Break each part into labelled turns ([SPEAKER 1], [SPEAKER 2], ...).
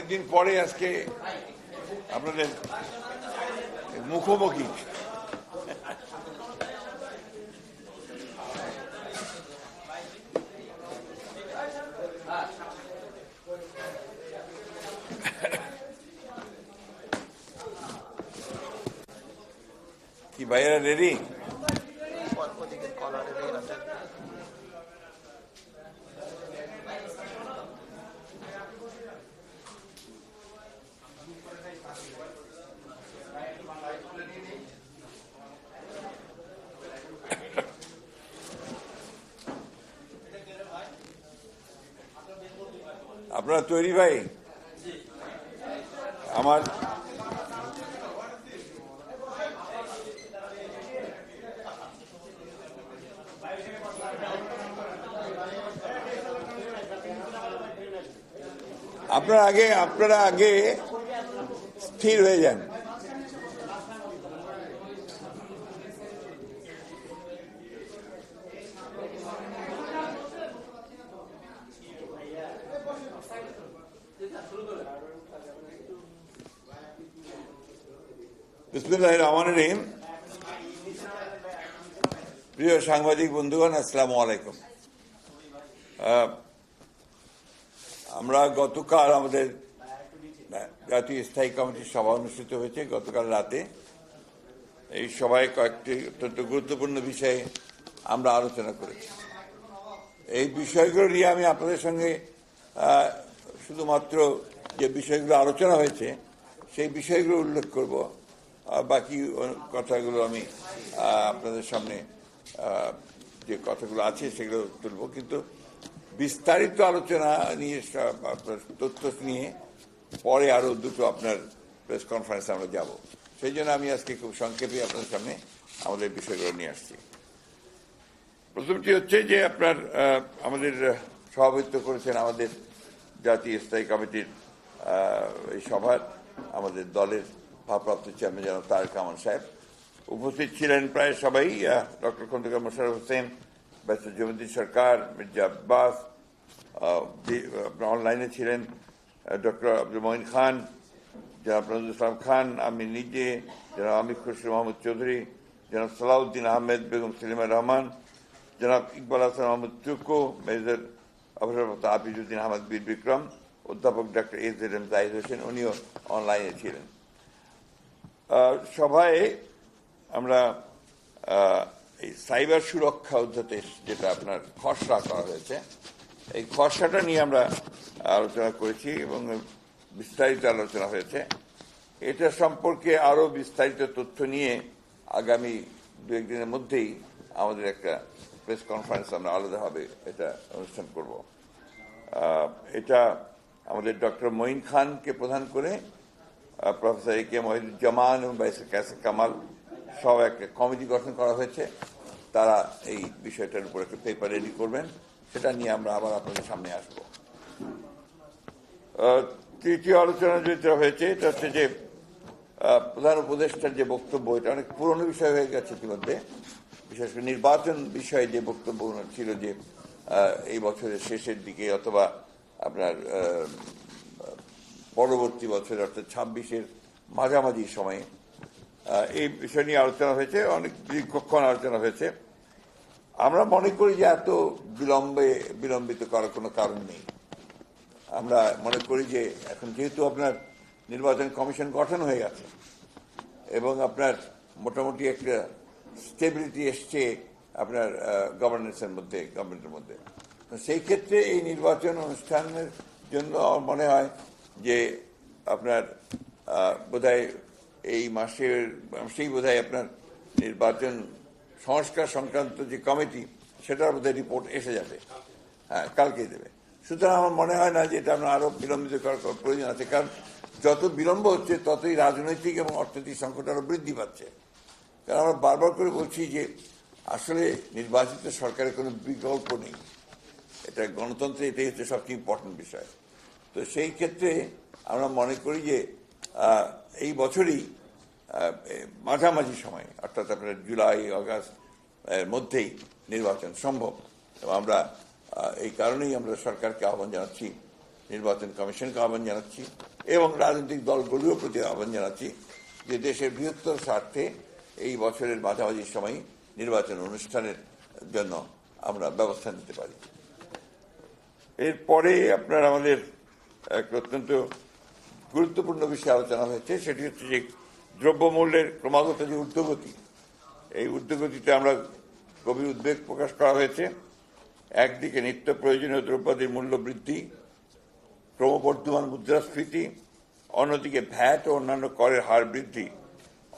[SPEAKER 1] অনেকদিন পরে আজকে আপনাদের মুখোমুখি। কি ভাইয়েরা রেডি? আপনারা তৈরি ভাই? আমার আপনারা আগে আপনারা আগে স্থির হয়ে যান। বিসমুল্লাহ রহমান রহিম। প্রিয় সাংবাদিক বন্ধুগণ, আসসালামু আলাইকুম। আমরা গতকাল আমাদের জাতীয় স্থায়ী কমিটির সভা অনুষ্ঠিত হয়েছে গতকাল রাতে। এই সভায় কয়েকটি অত্যন্ত গুরুত্বপূর্ণ বিষয়ে আমরা আলোচনা করেছি। এই বিষয়গুলো নিয়ে আমি আপনাদের সঙ্গে শুধুমাত্র যে বিষয়গুলো আলোচনা হয়েছে, সেই বিষয়গুলো উল্লেখ করব। বাকি কথাগুলো আমি আপনাদের সামনে যে কথাগুলো আছে সেগুলো তুলব। কিন্তু বিস্তারিত আলোচনা নিয়ে, আপনার তথ্য নিয়ে পরে আরও দুটো আপনার প্রেস কনফারেন্সে আমরা যাব। সেই জন্য আমি আজকে খুব সংক্ষেপে আপনাদের সামনে আমাদের বিষয়গুলো নিয়ে আসছি। প্রথমটি হচ্ছে যে আপনার আমাদের সভাপতিত্ব করেছেন আমাদের জাতীয় স্থায়ী কমিটির এই সভার, আমাদের দলের ভারপ্রাপ্ত চেয়ারম্যান যেন তারেক রহমান সাহেব। উপস্থিত ছিলেন প্রায় সবাই ডক্টর খন্দকার মোশারফ হোসেন ব্যারিস্টার জমিদ্দিন সরকার, মির্জা আব্বাস অনলাইনে ছিলেন ডক্টর আব্দুল মঈন খান, জনাব নজরুল ইসলাম খান, আমি নিজে, জনাব আমির খুশরু মোহাম্মদ চৌধুরী, জনাব সালাউদ্দিন আহমেদ বেগম সেলিমা রহমান, জনাব ইকবাল হাসান মোহাম্মদ টুকু মেজর অবসরপ্রাপ্ত আবিজুদ্দিন আহমদ বীর বিক্রম, অধ্যাপক doctor S M Zahid Hossain, উনিও অনলাইনে ছিলেন। সভায় আমরা এই সাইবার সুরক্ষা অধ্যাদেশ যেটা আপনার খসড়া করা হয়েছে, এই খসড়াটা নিয়ে আমরা আলোচনা করেছি এবং বিস্তারিত আলোচনা হয়েছে। এটা সম্পর্কে আরও বিস্তারিত তথ্য নিয়ে আগামী দু একদিনের মধ্যেই আমাদের একটা প্রেস কনফারেন্স আমরা আলাদাভাবে এটা অনুষ্ঠান করব। এটা আমাদের ডক্টর মঈন খানকে প্রধান করে প্রফেসর এ কে মহিদুজ্জামান এবং বাইসে ক্যাসে কামাল সব একটা কমিটি গঠন করা হয়েছে। তারা এই বিষয়টার উপর একটা পেপার রেডি করবেন। সেটা নিয়ে আমরা আবার আপনাদের সামনে আসব। তৃতীয় আলোচনা যেটা হয়েছে, এটা হচ্ছে যে প্রধান উপদেষ্টার যে বক্তব্য, এটা অনেক পুরনো বিষয় হয়ে গেছে ইতিমধ্যে। বিশেষ করে নির্বাচন বিষয়ে যে বক্তব্য ছিল যে এই বছরের শেষের দিকে অথবা আপনার পরবর্তী বছর, অর্থাৎ ছাব্বিশের মাঝামাঝি সময়ে এই বিষয় নিয়ে আলোচনা হয়েছে, অনেক দীর্ঘক্ষণ আলোচনা হয়েছে। আমরা মনে করি যে এত বিলম্বে, বিলম্বিত করার কোনো কারণ নেই। আমরা মনে করি যে এখন যেহেতু আপনার নির্বাচন কমিশন গঠন হয়ে গেছে, এবং আপনার মোটামুটি একটা স্টেবিলিটি এসছে আপনার গভর্নেন্সের মধ্যে গভর্নমেন্টের মধ্যে। সেই ক্ষেত্রে এই নির্বাচন অনুষ্ঠানের জন্য আমার মনে হয় যে আপনার বোধহয় এই মাসের মাসেই বোধহয় আপনার নির্বাচন সংস্কার সংক্রান্ত যে কমিটি, সেটার বোধহয় রিপোর্ট এসে যাবে। হ্যাঁ কালকেই দেবে। সুতরাং আমার মনে হয় না যে এটা আমরা আরও বিলম্বিত করার প্রয়োজন আছে, কারণ যত বিলম্ব হচ্ছে, ততই রাজনৈতিক এবং অর্থনৈতিক সংকট আরও বৃদ্ধি পাচ্ছে। কারণ আমরা বারবার করে বলছি যে আসলে নির্বাচিত সরকারের কোনো বিকল্প নেই। এটা গণতন্ত্রে এটাই হচ্ছে সবচেয়ে ইম্পর্টেন্ট বিষয়। তো সেই ক্ষেত্রে আমরা মনে করি যে এই বছরই মাঝামাঝি সময়, অর্থাৎ আপনার জুলাই আগস্ট এর মধ্যেই নির্বাচন সম্ভব। এবং আমরা এই কারণেই আমরা সরকারকে আহ্বান জানাচ্ছি, নির্বাচন কমিশনকে আহ্বান জানাচ্ছি, এবং রাজনৈতিক দলগুলিও প্রতি আহ্বান জানাচ্ছি যে দেশের বৃহত্তর স্বার্থে এই বছরের মাঝামাঝি সময় নির্বাচন অনুষ্ঠানের জন্য আমরা ব্যবস্থা নিতে পারি। এরপরে আপনার আমাদের এক অত্যন্ত গুরুত্বপূর্ণ বিষয়ে আলোচনা হয়েছে, সেটি হচ্ছে যে দ্রব্যমূল্যের ক্রমাগত যে ঊর্ধ্বগতি, এই ঊর্ধ্বগতিতে আমরা গভীর উদ্বেগ প্রকাশ করা হয়েছে। একদিকে নিত্য প্রয়োজনীয় দ্রব্যাদির মূল্য বৃদ্ধি, ক্রমবর্ধমান মুদ্রাস্ফীতি, অন্যদিকে ভ্যাট ও অন্যান্য করের হার বৃদ্ধি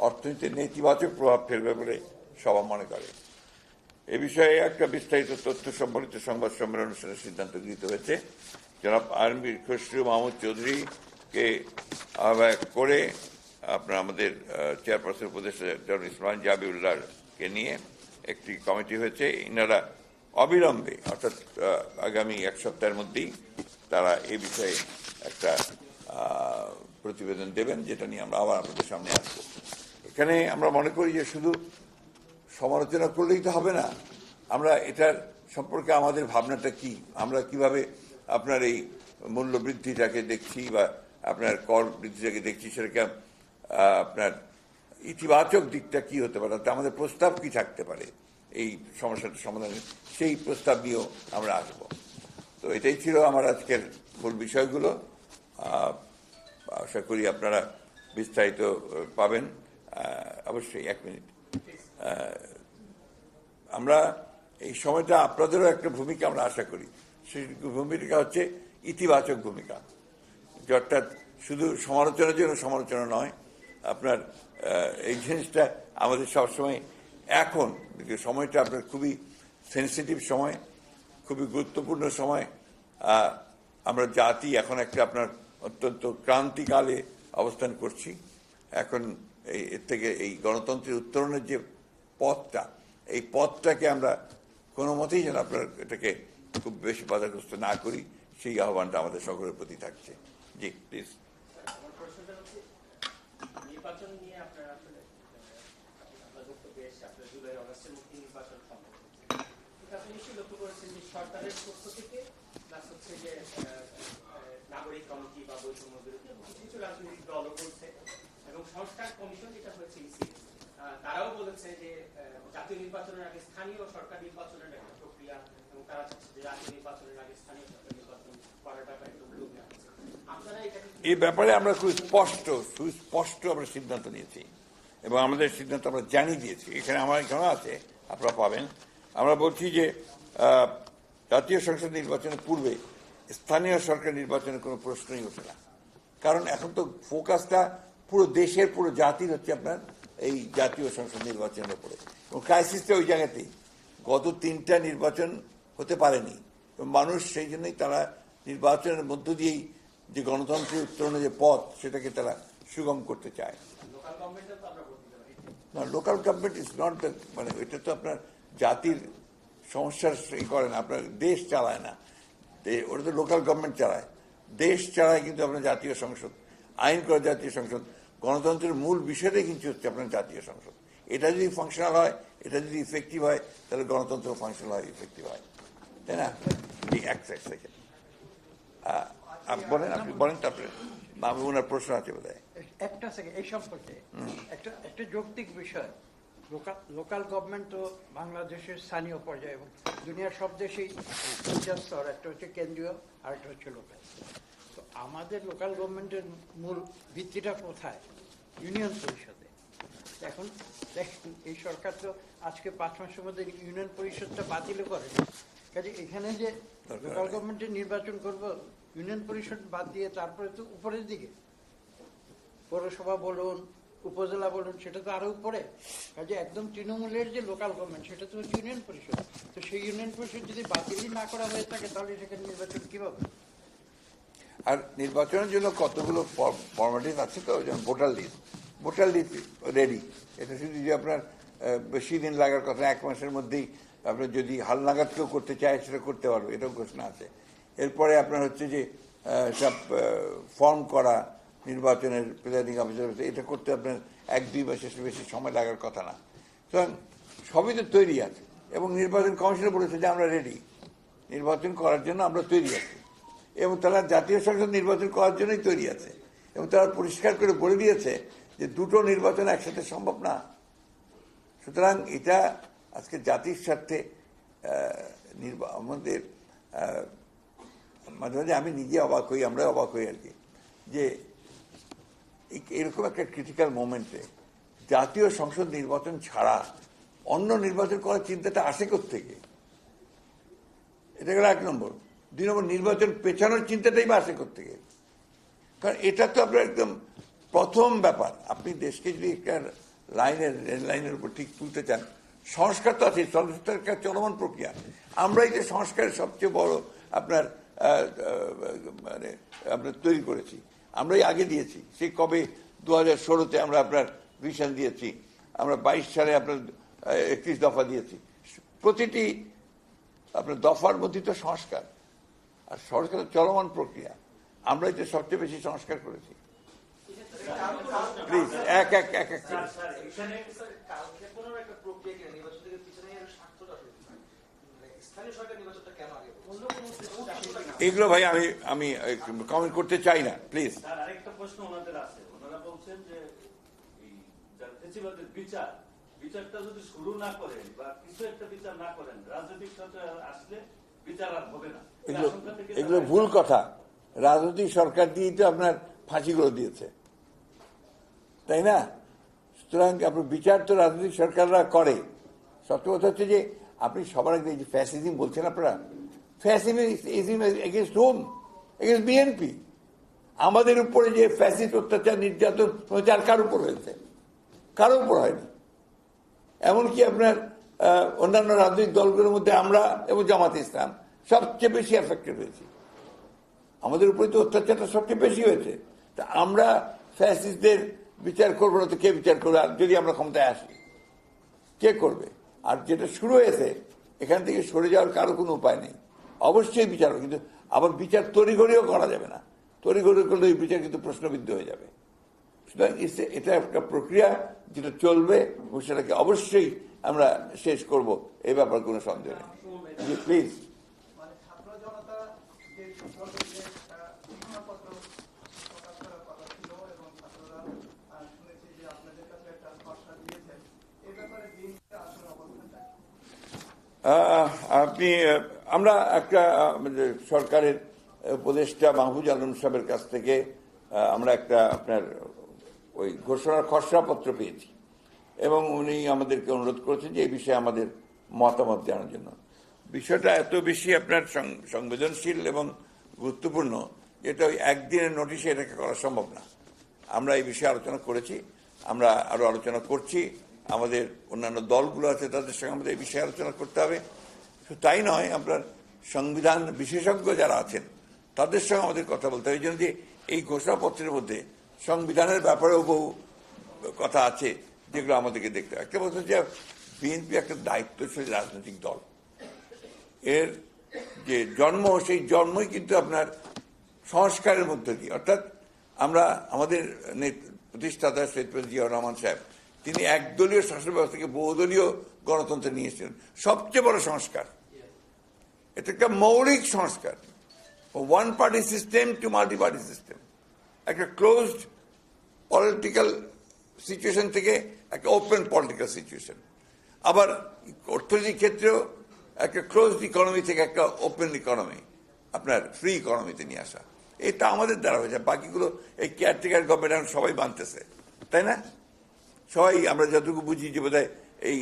[SPEAKER 1] অর্থনীতিতে নেতিবাচক প্রভাব ফেলবে বলে সভা মনে করে। এ বিষয়ে একটা বিস্তারিত তথ্য সম্বলিত সংবাদ সম্মেলন অনুষ্ঠানের সিদ্ধান্ত গৃহীত হয়েছে। জনাব আরমির খসরু মাহমুদ চৌধুরীকে আহ্বায়ক করে আপনার আমাদের চেয়ারপারসন উপদেষ্টা জনাব ইসমান জাবিউল্লাহকে নিয়ে একটি কমিটি হয়েছে। ইনারা অবিলম্বে, অর্থাৎ আগামী এক সপ্তাহের মধ্যেই তারা এ বিষয়ে একটা প্রতিবেদন দেবেন, যেটা নিয়ে আমরা আবার আপনাদের সামনে আসব। এখানে আমরা মনে করি যে শুধু সমালোচনা করলেই তো হবে না। আমরা এটার সম্পর্কে আমাদের ভাবনাটা কি? আমরা কীভাবে আপনার এই মূল্য বৃদ্ধিটাকে দেখছি বা আপনার কর বৃদ্ধিটাকে দেখছি আহ, আপনার ইতিবাচক দিকটা কি হতে পারে? অর্থাৎ আমাদের প্রস্তাব কি থাকতে পারে? এই সমস্যাটা সমাধানে সেই প্রস্তাব নিয়েও আমরা আসব। তো এটাই ছিল আমার আজকের মূল বিষয়গুলো। আশা করি আপনারা বিস্তারিত পাবেন। অবশ্যই এক মিনিট। আমরা এই সময়টা আপনাদেরও একটা ভূমিকা আমরা আশা করি। সেই ভূমিকা হচ্ছে ইতিবাচক ভূমিকা। অর্থাৎ শুধু সমালোচনার জন্য সমালোচনা নয়, আপনার এই জিনিসটা আমাদের সবসময় এখন সময়টা আপনার খুবই সেন্সিটিভ সময়, খুবই গুরুত্বপূর্ণ সময় আমরা জাতি এখন একটা আপনার অত্যন্ত ক্রান্তিকালে অবস্থান করছি। এখন এই, এর থেকে এই গণতন্ত্রের উত্তরণের যে পথটা, এই পথটাকে আমরা কোনো মতেই যেন আপনার এটাকে খুব বেশি বাধাগ্রস্ত না করি, সেই আহ্বানটা আমাদের সকলের প্রতি থাকছে। জি প্লিজ
[SPEAKER 2] সরকারের নাগরিক কমিটি বা বৈষম্য কিছু এবং যেটা তারাও বলেছে যে জাতীয় নির্বাচনের আগে স্থানীয় সরকার নির্বাচনের একটা প্রক্রিয়া এবং তারা চাচ্ছে যে জাতীয় নির্বাচনের আগে স্থানীয় সরকার নির্বাচন করার ব্যাপারে একটু উদ্যোগ নেওয়া হচ্ছে আপনারা এটাকে কি
[SPEAKER 1] এই ব্যাপারে আমরা খুব স্পষ্ট সুস্পষ্ট আমরা সিদ্ধান্ত নিয়েছি। এবং আমাদের সিদ্ধান্ত আমরা জানিয়ে দিয়েছি। এখানে আমার এখানেও আছে, আপনারা পাবেন। আমরা বলছি যে জাতীয় সংসদ নির্বাচনের পূর্বে স্থানীয় সরকার নির্বাচনের কোনো প্রশ্নই ওঠে না। কারণ এখন তো ফোকাসটা পুরো দেশের, পুরো জাতির হচ্ছে আপনার এই জাতীয় সংসদ নির্বাচনের উপরে। এবং ক্রাইসিসটা ওই জায়গাতেই। গত তিনটা নির্বাচন হতে পারেনি। মানুষ সেই জন্যই তারা নির্বাচনের মধ্য দিয়েই যে গণতন্ত্রের উত্তরণের যে পথ সেটাকে তারা সুগম করতে চায়। না local government is not the মানে এটা তো আপনার জাতির সমস্যার ই করে না, আপনার দেশ চালায় না। ওটা তো লোকাল গভর্নমেন্ট চালায়। দেশ চালায় কিন্তু আপনার জাতীয় সংসদ, আইন করে জাতীয় সংসদ। গণতন্ত্রের মূল বিষয়টাই কিন্তু হচ্ছে আপনার জাতীয় সংসদ। এটা যদি ফাংশনাল হয়, এটা যদি ইফেক্টিভ হয়, তাহলে গণতন্ত্র ফাংশনাল হয় ইফেক্টিভ হয়। তাই না? এক সেকেন্ড আপনি বলেন আপনি বলেন তারপরে। আমি ওনার প্রশ্ন আছে বোধ
[SPEAKER 3] একটা এই সম্পর্কে একটা একটা যৌক্তিক বিষয়। লোকাল লোকাল গভর্নমেন্ট তো বাংলাদেশের স্থানীয় পর্যায়ে এবং দুনিয়ার সব দেশেই দুইটা স্তর একটা হচ্ছে কেন্দ্রীয় আর একটা হচ্ছে লোকাল তো আমাদের লোকাল গভর্নমেন্টের মূল ভিত্তিটা কোথায়? ইউনিয়ন পরিষদে। এখন দেখেন এই সরকার তো আজকে পাঁচ মাসের মধ্যে ইউনিয়ন পরিষদটা বাতিল করে। কাজে এখানে যে লোকাল। গভর্নমেন্টের নির্বাচন করব ইউনিয়ন পরিষদ বাদ দিয়ে তারপরে তো উপরের দিকে। পৌরসভা বলুন, উপজেলা বলুন, সেটা তো আরও উপরে। কাজে একদম তৃণমূলের যে লোকাল গভর্নমেন্ট সেটা তো হচ্ছে ইউনিয়ন পরিষদ। তো সেই ইউনিয়ন পরিষদ যদি বাতিলই না করা হয়ে থাকে, তাহলে সেখানে নির্বাচন কীভাবে?
[SPEAKER 1] আর নির্বাচনের জন্য কতগুলো ফর্মালিটিস আছে তো? যেমন voter list voter list ready এটা শুধু যে আপনার বেশি দিন লাগার কথা, এক মাসের মধ্যেই আপনার যদি হালনাগাদ কেউ করতে চায়, সেটা করতে পারবে। এটাও ঘোষণা আছে। এরপরে আপনার হচ্ছে যে সব ফর্ম করা নির্বাচনের প্রিজাইডিং অফিসার এটা করতে আপনার এক, দুই মাসের বেশি সময় লাগার কথা না। সুতরাং সবই তো তৈরি আছে, এবং নির্বাচন কমিশনে বলেছে যে আমরা রেডি নির্বাচন করার জন্য আমরা তৈরি আছি, এবং তারা জাতীয় সংসদ নির্বাচন করার জন্যই তৈরি আছে, এবং তারা পরিষ্কার করে বলে দিয়েছে যে দুটো নির্বাচন একসাথে সম্ভব না। সুতরাং এটা আজকে জাতির স্বার্থে আমাদের মাঝে মাঝে আমি নিজে অবাক হই আমরা অবাক হই আর কি। যে এরকম একটা ক্রিটিক্যাল মোমেন্টে জাতীয় সংসদ নির্বাচন ছাড়া অন্য নির্বাচন করার চিন্তাটা আসে থেকে এটা গেল এক নম্বর। দুই নম্বর, নির্বাচন পেছানোর চিন্তাটাই বা আসে থেকে কারণ এটা তো আপনার একদম প্রথম ব্যাপার। আপনি দেশকে যদি একটা লাইনের লাইনের উপর ঠিক তুলতে চান, সংস্কার তো আছে সংস্কার চলমান প্রক্রিয়া। আমরাই যে সংস্কারের সবচেয়ে বড় আপনার মানে আমরা তৈরি করেছি। আমরাই আগে দিয়েছি। সেই কবে? দু হাজার ষোলোতে আমরা আপনার ভিশন দিয়েছি। আমরা বাইশ সালে আপনার একত্রিশ দফা দিয়েছি। প্রতিটি আপনার দফার মধ্যে তো সংস্কার। আর সংস্কারের চলমান প্রক্রিয়া। আমরাই তো সবচেয়ে বেশি সংস্কার করেছি। প্লিজ, এক এক এক এক
[SPEAKER 4] স্থানীয় সরকার নির্বাচনটা কেন আগে?
[SPEAKER 1] এগুলো ভাই আমি আমি কমেন্ট করতে চাই না প্লিজ
[SPEAKER 5] আরেকটা প্রশ্ন ওনাদের আছে। ওনারা বলছেন যে বিচার বিচারটা যদি শুরু না করেন বা কিছু একটা বিচার না করেন রাজনৈতিক আসলে বিচার আর হবে না।
[SPEAKER 1] এগুলো ভুল কথা। রাজনৈতিক সরকার দিয়েই তো আপনার ফাঁসিগুলো দিয়েছে। তাই না? সুতরাং আপনার বিচার তো রাজনৈতিক সরকাররা করে। সত্য কথা হচ্ছে যে আপনি সবার আগে যে ফ্যাসিজম বলছেন আপনারা fascism against home against BNP আমাদের উপরে যে ফ্যাসিস্ট অত্যাচার, নির্যাতন আর কার উপর হয়েছে? কারও উপর হয়নি? এমনকি আপনার অন্যান্য রাজনৈতিক দলগুলোর মধ্যে আমরা এবং জামাত ইসলাম সবচেয়ে বেশি এফেক্টেড হয়েছি। আমাদের উপরে তো অত্যাচারটা সবচেয়ে বেশি হয়েছে। তা আমরা ফ্যাসিস্টদের বিচার করব না তো কে বিচার করবে? আর যদি আমরা ক্ষমতায় আসি, কে করবে? আর যেটা শুরু হয়েছে, এখান থেকে সরে যাওয়ার কারও কোনো উপায় নেই। অবশ্যই বিচার কিন্তু আবার বিচার তড়িঘড়িও করা যাবে না। তড়িঘড়ি করলে এই বিচার কিন্তু প্রশ্নবিদ্ধ হয়ে যাবে। সুতরাং এটা একটা প্রক্রিয়া যেটা চলবে এবং সেটাকে অবশ্যই আমরা শেষ করব এই ব্যাপার কোনো সন্দেহ নেই। জি প্লিজ
[SPEAKER 6] মানে? আহ,
[SPEAKER 1] আপনি আমরা একটা সরকারের উপদেষ্টা মাহবুজ আলম সাহেবের কাছ থেকে আমরা একটা আপনার ওই ঘোষণার খসড়াপত্র পেয়েছি। এবং উনি আমাদেরকে অনুরোধ করেছেন যে এই বিষয়ে আমাদের মতামত জানার জন্য। বিষয়টা এত বেশি আপনার সংবেদনশীল এবং গুরুত্বপূর্ণ যেটা ওই একদিনের নোটিশে এটাকে করা সম্ভব না। আমরা এই বিষয়ে আলোচনা করেছি, আমরা আরও আলোচনা করছি। আমাদের অন্যান্য দলগুলো আছে, তাদের সঙ্গে আমাদের এই বিষয়ে আলোচনা করতে হবে। শুধু তাই নয় আপনার সংবিধান বিশেষজ্ঞ যারা আছেন, তাদের সঙ্গে আমাদের কথা বলতে হবে এই জন্য যে এই ঘোষণাপত্রের মধ্যে সংবিধানের ব্যাপারেও বহু কথা আছে, যেগুলো আমাদেরকে দেখতে হবে একটা কথা যে বিএনপি একটা দায়িত্বশীল রাজনৈতিক দল। এর যে জন্ম, সেই জন্মই কিন্তু আপনার সংস্কারের মধ্য দিয়ে। অর্থাৎ আমরা আমাদের প্রতিষ্ঠাতা প্রেসিডেন্ট জিয়াউর রহমান সাহেব, তিনি একদলীয় শাসন ব্যবস্থাকে বহুদলীয় গণতন্ত্রে নিয়ে সবচেয়ে বড় সংস্কার। এটা একটা মৌলিক সংস্কার। One party system to multi party system একটা ক্লোজড পলিটিক্যাল সিচুয়েশন থেকে একটা ওপেন পলিটিক্যাল সিচুয়েশন আবার অর্থনৈতিক ক্ষেত্রেও একটা ক্লোজড ইকোনমি থেকে একটা ওপেন ইকোনমি আপনার ফ্রি ইকোনমিতে নিয়ে আসা। এটা আমাদের দ্বারা হয়েছে। বাকিগুলো এই কেয়ারটেকার গভর্নমেন্ট সবাই বানতেছে তাই না? সবাই আমরা যতটুকু বুঝি যে বোধহয় এই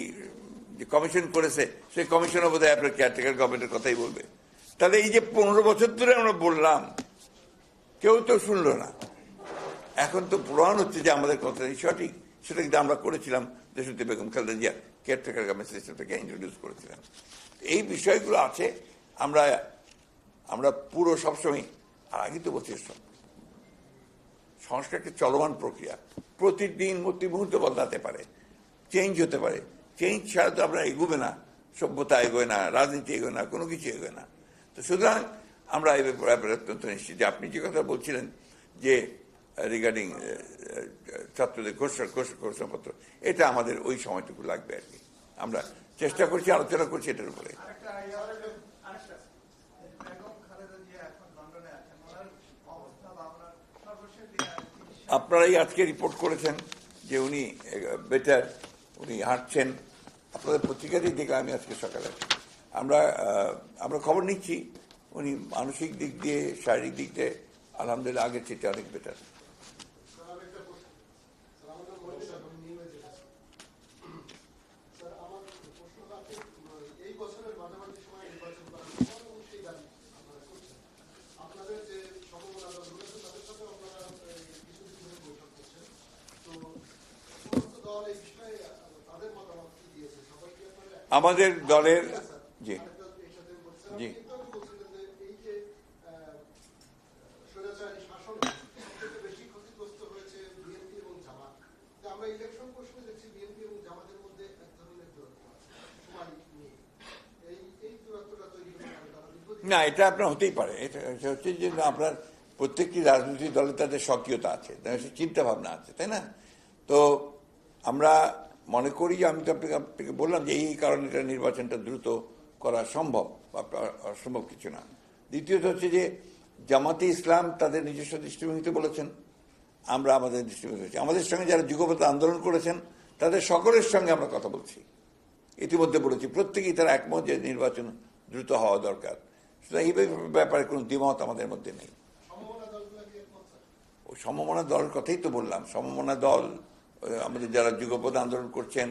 [SPEAKER 1] যে কমিশন করেছে, সেই কমিশনও বোধহয় আপনার কেয়ারটেকার গভর্নমেন্টের কথাই বলবে। তাহলে এই যে পনেরো বছর ধরে আমরা বললাম, কেউ তো শুনলো না। এখন তো প্রমাণ হচ্ছে যে আমাদের কথাটাই সঠিক। সেটা কিন্তু আমরা করেছিলাম দেশতে বেগম খালেদা জিয়া কেয়ারটেকার গভর্নমেন্ট সিস্টেমটাকে ইন্ট্রোডিউস করেছিলাম। এই বিষয়গুলো আছে, আমরা আমরা পুরো সবসময় আর আগে তো বলছি সংস্কার একটা চলমান প্রক্রিয়া, প্রতিদিন প্রতি মুহূর্তে বদলাতে পারে চেঞ্জ হতে পারে। চেঞ্জ ছাড়া তো আপনার এগোবে না সভ্যতা এগোয় না রাজনীতি এগোয় না কোনো কিছু এগোয় না। তো সুতরাং আমরা এই ব্যাপারে অত্যন্ত নিশ্চিত যে আপনি যে কথা বলছিলেন যে রিগার্ডিং ছাত্রদের ঘোষণা ঘোষণাপত্র এটা আমাদের ওই সময়টুকু লাগবে আর কি। আমরা চেষ্টা করছি আলোচনা করছি এটার উপরে। আপনারাই আজকে রিপোর্ট করেছেন যে উনি বেটার উনি হাঁটছেন। আপনাদের পত্রিকাতেই দেখলাম আমি আজকে সকালে আমরা আমরা খবর নিচ্ছি। উনি মানসিক দিক দিয়ে, শারীরিক দিক দিয়ে, আলহামদুলিল্লাহ, আগের চেয়ে অনেক বেটার
[SPEAKER 7] স্যার আমার প্রশ্নটা আপনি এই বছরের মাঝামাঝি সময় নির্বাচন করার পর এবং সেই দাবি আপনারা করছেন আপনাদের যে সমমনা দলগুলো আছে তাদের সাথে আপনারা এই, কিছুদিন ধরে বৈঠক করছেন তো সমস্ত দল এই বিষয়ে আহ, তাদের মতামত কি দিয়েছে সবাই কি আপনারা
[SPEAKER 1] আমাদের দলের জি
[SPEAKER 7] আরেকটা এর সাথে বলছিলাম,
[SPEAKER 1] জি।
[SPEAKER 7] আপনি একটু আগে বলছিলেন যে এই যে আহ, স্বৈরাচারী শাসন সবথেকে বেশি ক্ষতিগ্রস্ত হয়েছে বিএনপি এবং জামাত তো আমরা ইলেকশন প্রশ্নে দেখছি বিএনপি এবং জামাতের মধ্যে এক ধরনের দূরত্ব আছে সময় নিয়ে এই এই দূরত্বটা তৈরি হতে দলের জি। জি।
[SPEAKER 1] না, এটা আপনার হতেই পারে। এটা হচ্ছে যে আপনার প্রত্যেকটি রাজনৈতিক দলে তাদের সক্রিয়তা আছে। চিন্তা ভাবনা আছে। তাই না? তো আমরা মনে করি যে আমি তো আপনাকে বললাম যে এই কারণে এটা নির্বাচনটা দ্রুত করা সম্ভব বা প্রা- অসম্ভব কিছু না। দ্বিতীয়ত হচ্ছে যে জামাতে ইসলাম তাদের নিজস্ব দৃষ্টিভঙ্গিতে বলেছেন, আমরা আমাদের দৃষ্টিভঙ্গি হচ্ছে আমাদের সঙ্গে যারা যুগপথ আন্দোলন করেছেন, তাদের সকলের সঙ্গে আমরা কথা বলছি। ইতিমধ্যে বলেছি, প্রত্যেকেই তারা একমত যে নির্বাচন দ্রুত হওয়া দরকার। এই ব্যাপারে কোনো দ্বিমত আমাদের মধ্যে নেই।
[SPEAKER 7] সমমনা
[SPEAKER 1] দলের কথাই তো বললাম, সমমনা দল আমাদের যারা যুগপথ আন্দোলন করছেন,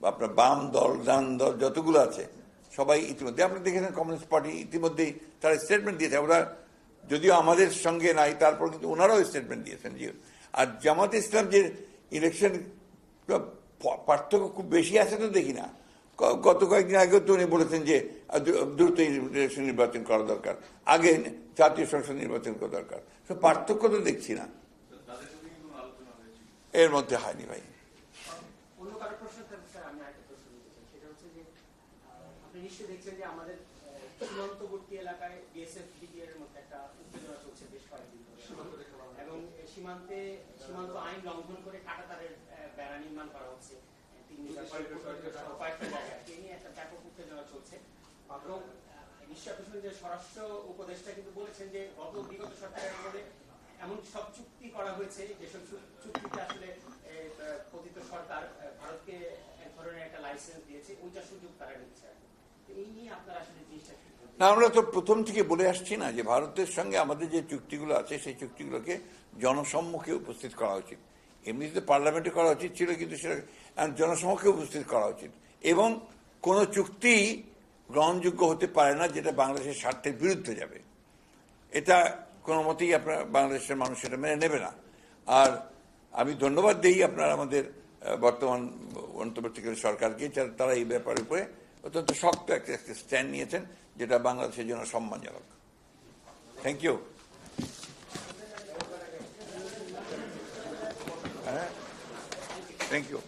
[SPEAKER 1] বা আপনার বাম দল, ডান দল, যতগুলো আছে, সবাই ইতিমধ্যে, আপনি দেখেছেন কমিউনিস্ট পার্টি ইতিমধ্যেই তারা স্টেটমেন্ট দিয়েছে। ওরা যদিও আমাদের সঙ্গে নাই, তারপর কিন্তু ওনারাও স্টেটমেন্ট দিয়েছেন যে আর জামাত ইসলাম যে ইলেকশন পার্থক্য খুব বেশি আছে তো দেখি না। গত কয়েকদিন আগেও তো উনি বলেছেন যে দ্রুত ইলেকশন নির্বাচন করা দরকার। আগে জাতীয় সংসদ নির্বাচন করা দরকার। পার্থক্য তো দেখছি না এর মধ্যে হয়নি ভাই
[SPEAKER 2] অন্য কারও প্রশ্ন থাকলে স্যার আমি আরেকটা প্রশ্ন নিতে চাই সেটা হচ্ছে যে আহ, আপনি নিশ্চয়ই দেখছেন যে আমাদের সীমান্তবর্তী এলাকায় বিএসএফ বিডিআর এর মধ্যে একটা উত্তেজনা চলছে বেশ কয়েকদিন ধরে। এবং সীমান্তে সীমান্ত আইন লঙ্ঘন করে কাটাতারের বেড়া নির্মাণ করা হচ্ছে। তিন মিটার সহ কয়েকটা জায়গায়। এই নিয়ে একটা ব্যাপক উত্তেজনা চলছে। এবং শুনেন যে স্বরাষ্ট্র উপদেষ্টা কিন্তু বলেছেন যে গত বিগত সরকারের আমলে এমন সব চুক্তি করা হয়েছে, যেসব চুক্তিতে আসলে পতিত সরকার ভারতকে এক ধরনের একটা লাইসেন্স দিয়েছে, ওইটা সুযোগ তারা নিচ্ছে। এই নিয়ে আপনারা আসলে জিনিসটা
[SPEAKER 1] না, আমরা তো প্রথম থেকে বলে আসছি না যে ভারতের সঙ্গে আমাদের যে চুক্তিগুলো আছে, সেই চুক্তিগুলোকে জনসম্মুখে উপস্থিত করা উচিত। এমনিতে পার্লামেন্টে করা উচিত ছিল, কিন্তু সেটা জনসম্মুখে উপস্থিত করা উচিত। এবং কোনো চুক্তি গ্রহণযোগ্য হতে পারে না, যেটা বাংলাদেশের স্বার্থের বিরুদ্ধে যাবে। এটা কোনো মতেই আপনার বাংলাদেশের মানুষ সেটা মেনে নেবে না। আর আমি ধন্যবাদ দিই আপনার আমাদের বর্তমান অন্তর্বর্তীকালীন সরকারকে যারা- তারা এই ব্যাপারের উপরে অত্যন্ত শক্ত একটা স্ট্যান্ড নিয়েছেন, যেটা বাংলাদেশের জন্য সম্মানজনক। Thank you thank you